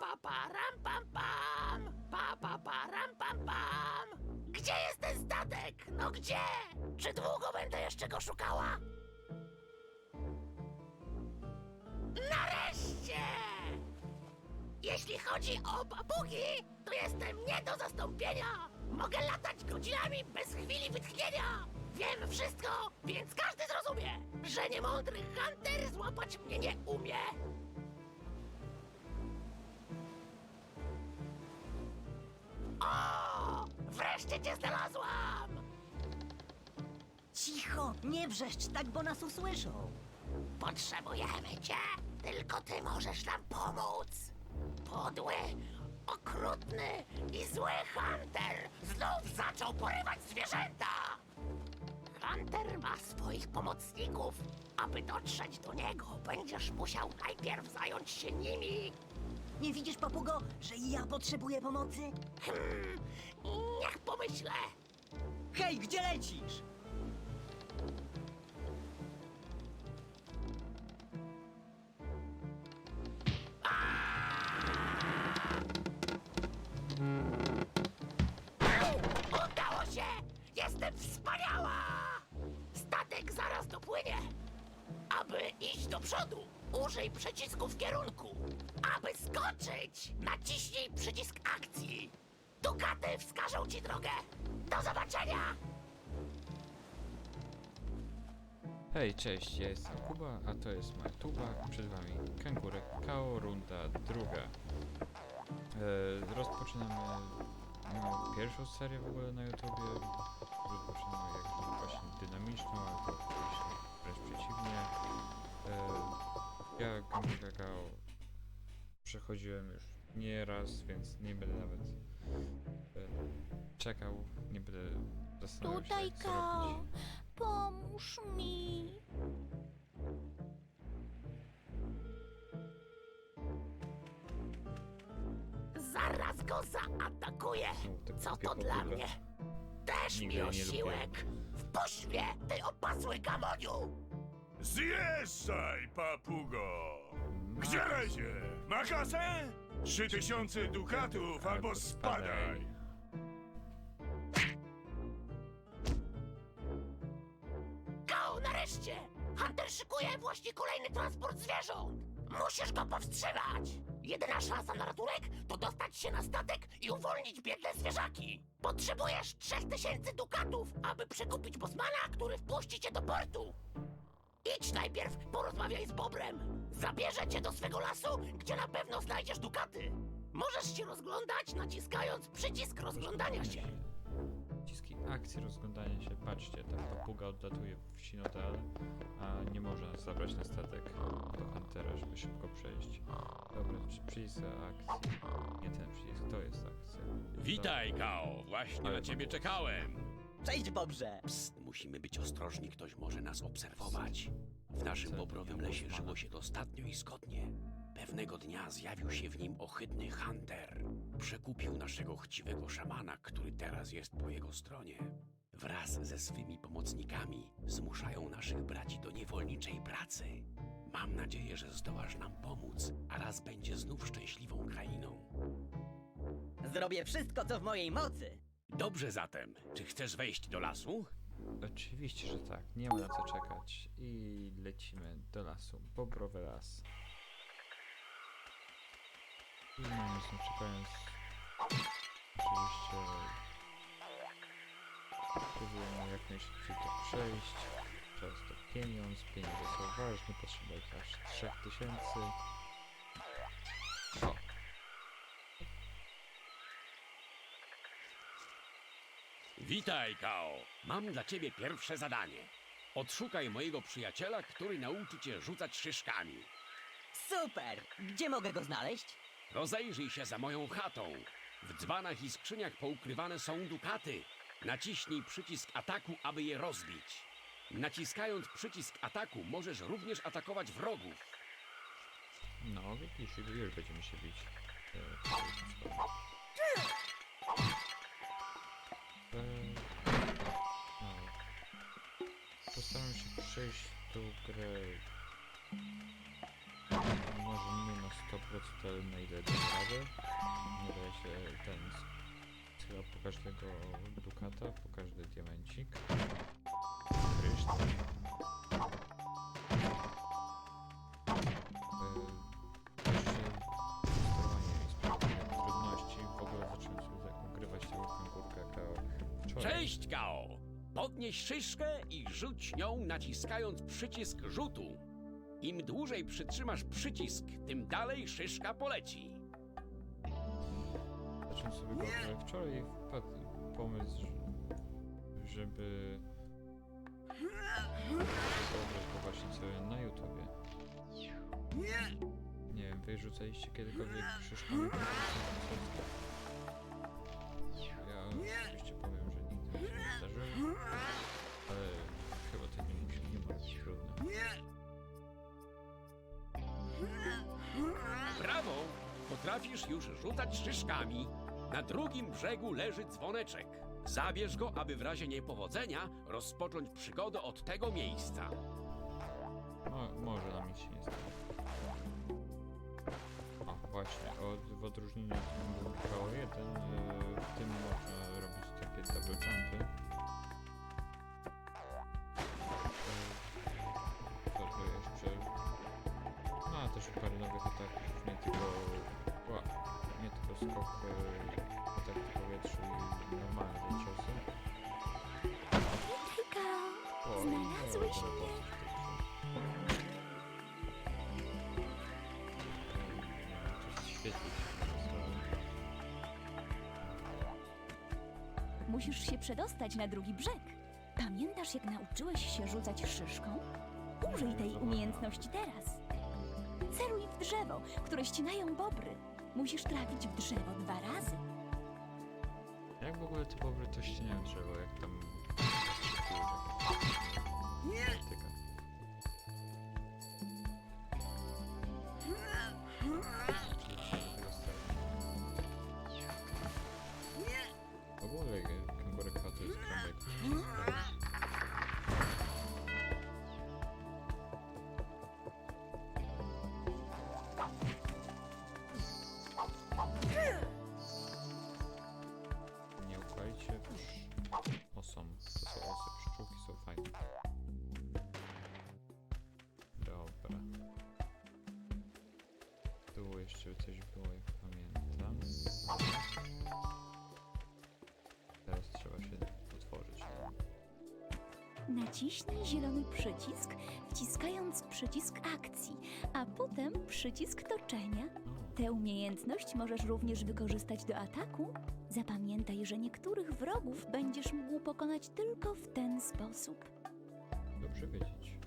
Pa, pa, ram, pam, pam. Pa, pa, pa, ram, pam, pam. Gdzie jest ten statek? No gdzie? Czy długo będę jeszcze go szukała? Nareszcie! Jeśli chodzi o papugi, to jestem nie do zastąpienia! Mogę latać godzinami bez chwili wytchnienia! Wiem wszystko, więc każdy zrozumie, że niemądry Hunter złapać mnie nie umie! Wreszcie cię znalazłam! Cicho, nie wrzeszcz tak, bo nas usłyszą. Potrzebujemy cię! Tylko ty możesz nam pomóc! Podły, okrutny i zły Hunter znów zaczął porywać zwierzęta! Hunter ma swoich pomocników. Aby dotrzeć do niego, będziesz musiał najpierw zająć się nimi. Nie widzisz, papugo, że ja potrzebuję pomocy? Hmm, niech pomyślę. Hej, gdzie lecisz? Udało się! Jestem wspaniała! Statek zaraz dopłynie. Aby iść do przodu, użyj przycisku w kierunku. Aby skoczyć, naciśnij przycisk akcji. Dukaty wskażą ci drogę. Do zobaczenia! Hej, cześć, ja jestem Kuba, a to jest moja tuba. Przed wami Kangurek Kao, runda druga. E, rozpoczynamy moją pierwszą serię w ogóle na YouTubie. Rozpoczynamy jakąś właśnie dynamiczną, albo wręcz przeciwnie. E, ja Kangurek Kao przechodziłem już nie raz, więc nie będę nawet e, czekał, nie będę zastanawiał się, Tutaj, Kao, pomóż mi. Zaraz go zaatakuję. Co to dla mnie? Też Nigdy mi jej nie osiłek. Wpuść mnie, ty opasły gamoniu! Zjeżdżaj, papugo! Gdzie lezie? Ma kasę? Trzy tysiące dukatów albo spadaj! Go, nareszcie! Hunter szykuje właśnie kolejny transport zwierząt! Musisz go powstrzymać! Jedyna szansa na ratunek to dostać się na statek i uwolnić biedne zwierzaki! Potrzebujesz trzech tysięcy dukatów, aby przekupić Bosmana, który wpuści cię do portu! Idź najpierw, porozmawiaj z Bobrem! Zabierze cię do swego lasu, gdzie na pewno znajdziesz dukaty! Możesz się rozglądać, naciskając przycisk rozglądania się! Przyciski akcji rozglądania się. Patrzcie, ta papuga odlatuje w sinodal, a nie może nas zabrać na statek do Huntera, żeby szybko przejść. Dobra, przy- przycisk akcji. Nie ten przycisk, to jest akcja. Witaj, Kao! Właśnie Ale na ciebie czekałem. Cześć, Bobrze. Psst, musimy być ostrożni, ktoś może nas obserwować. W naszym bobrowym lesie żyło się dostatnio i zgodnie. Pewnego dnia zjawił się w nim ohydny Hunter. Przekupił naszego chciwego szamana, który teraz jest po jego stronie. Wraz ze swymi pomocnikami zmuszają naszych braci do niewolniczej pracy. Mam nadzieję, że zdołasz nam pomóc, a raz będzie znów szczęśliwą krainą. Zrobię wszystko, co w mojej mocy. Dobrze zatem, czy chcesz wejść do lasu? Oczywiście, że tak. Nie ma na co czekać. I lecimy do lasu. Bobrowy las. I mamy się czekając. Oczywiście próbujemy jak najszybciej to przejść. Czas to pieniądz. Pieniądze są ważne. Potrzeba ich aż 3000. O, Witaj, Kao. Mam dla ciebie pierwsze zadanie. Odszukaj mojego przyjaciela, który nauczy cię rzucać szyszkami. Super! Gdzie mogę go znaleźć? Rozejrzyj się za moją chatą. W dzbanach i skrzyniach poukrywane są dukaty. Naciśnij przycisk ataku, aby je rozbić. Naciskając przycisk ataku, możesz również atakować wrogów. no, już, już będziemy się bić. E, przejść tą grę może nie na 100% ale na ile dam radę. Nie daje się ten... Chyba po każdego dukata, po każdy diamencik. Kryształ. Wczoraj. Cześć, Gao! Podnieś szyszkę i rzuć nią naciskając przycisk rzutu. Im dłużej przytrzymasz przycisk, tym dalej szyszka poleci. Zacząłem sobie go ukrywać wczoraj wpadł pomysł, że- żeby... go właśnie sobie na YouTubie. Nie wiem, wy rzucaliście kiedykolwiek szyszkami Brawo! Potrafisz już rzucać szyszkami. Na drugim brzegu leży dzwoneczek. Zabierz go, aby w razie niepowodzenia rozpocząć przygodę od tego miejsca. No, może nam nic się nie stało. O, właśnie, od, w odróżnieniu od Kangoo 1, yy, w tym można robić takie double jumpy. Musisz się przedostać na drugi brzeg. Pamiętasz, jak nauczyłeś się rzucać szyszką? Użyj tej umiejętności teraz. Celuj w drzewo, które ścinają bobry. Musisz trafić w drzewo dwa razy. Jak w ogóle te bobry to ścieniają drzewo, jak tam... Nie! Naciśnij zielony przycisk, wciskając przycisk akcji, a potem przycisk toczenia. Tę umiejętność możesz również wykorzystać do ataku. Zapamiętaj, że niektórych wrogów będziesz mógł pokonać tylko w ten sposób. dobrze wiedzieć.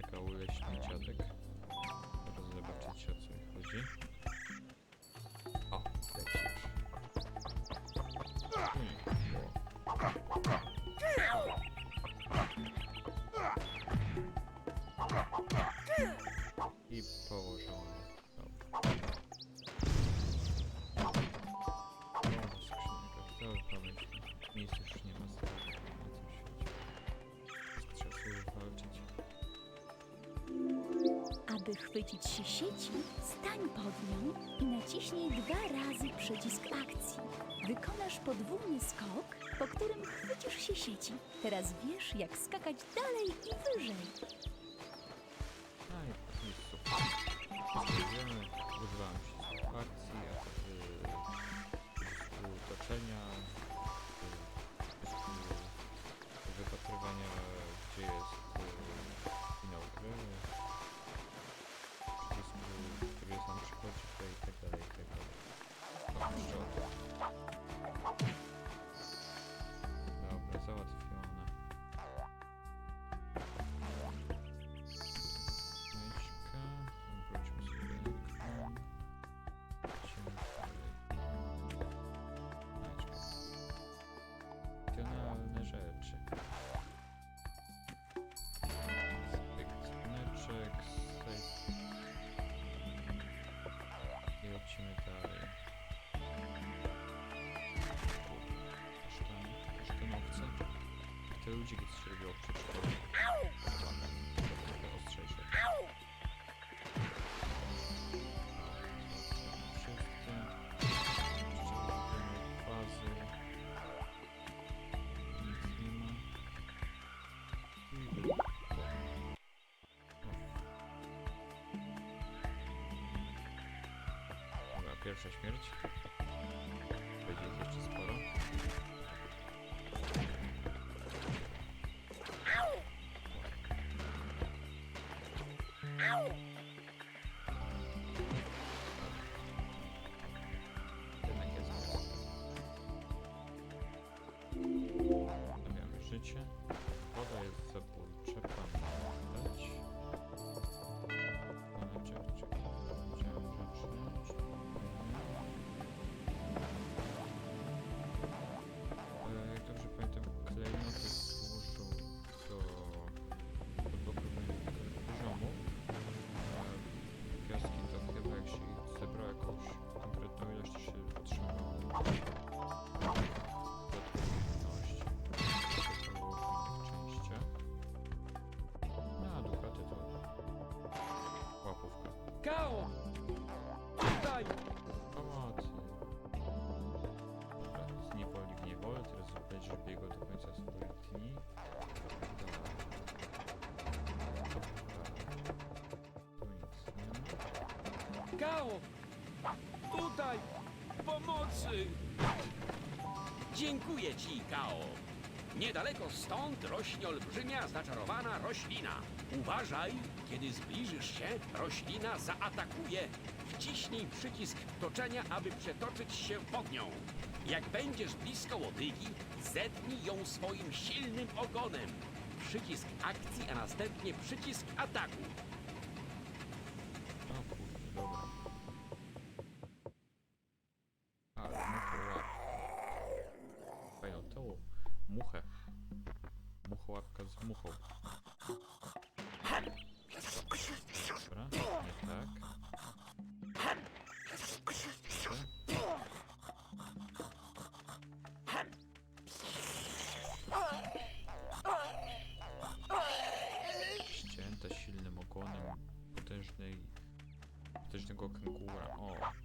Czekał leśny dziadek. Teraz zobaczycie o co chodzi. Chwycić się sieci, stań pod nią i naciśnij dwa razy przycisk akcji. Wykonasz podwójny skok, po którym chwycisz się sieci. Teraz wiesz, jak skakać dalej i wyżej. A i super. Zrobione. Używałem się akcji, a y, utoczenia, te ludziki, co się robiło w przedszkolu. Ładne. Trochę ostrzejsze. Robimy fazy. Nic nie ma. I... Dobra, pierwsza śmierć. Będzie jeszcze sporo. удачи. Dziękuję ci, Kao. Niedaleko stąd rośnie olbrzymia, zaczarowana roślina. Uważaj, kiedy zbliżysz się, roślina zaatakuje. Wciśnij przycisk toczenia, aby przetoczyć się pod nią. Jak będziesz blisko łodygi, zetnij ją swoim silnym ogonem. Przycisk akcji, a następnie przycisk ataku. Potężnego kangura. O, tak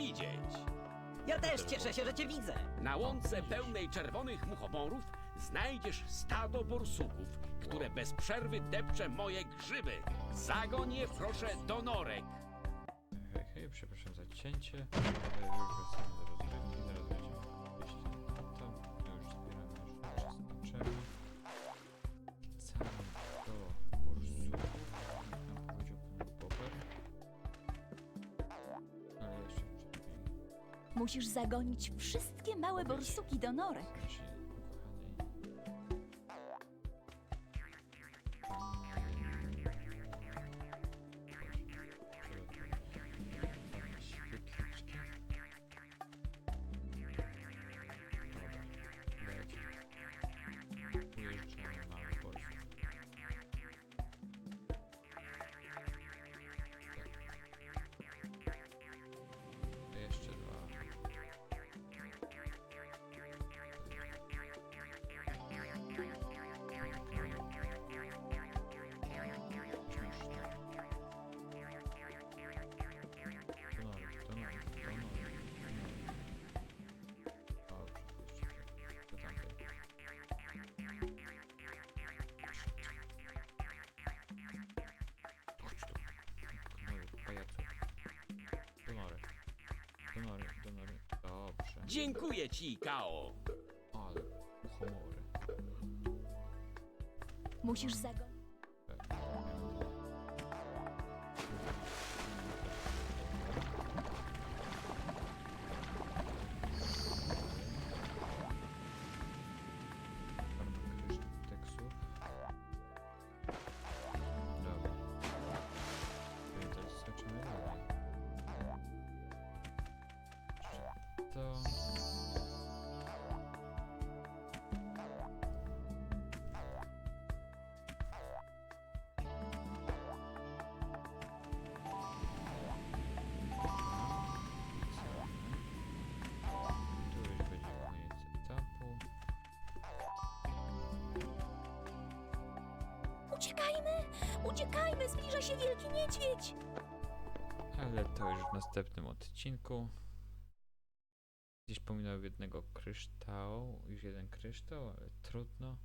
widzieć. Ja też cieszę się, że cię widzę. Na łące pełnej czerwonych muchomorów znajdziesz stado borsuków, które bez przerwy depcze moje grzyby. Zagoń je proszę do norek. Hej, hej, przepraszam za cięcie. E, Już wracamy Musisz zagonić wszystkie małe borsuki do norek. Dziękuję ci, Kao. Ale humory. Musisz zagonić. Uciekajmy! Uciekajmy! Zbliża się wielki niedźwiedź! Ale to już w następnym odcinku. Gdzieś pominąłem jednego kryształu, już jeden kryształ, ale trudno.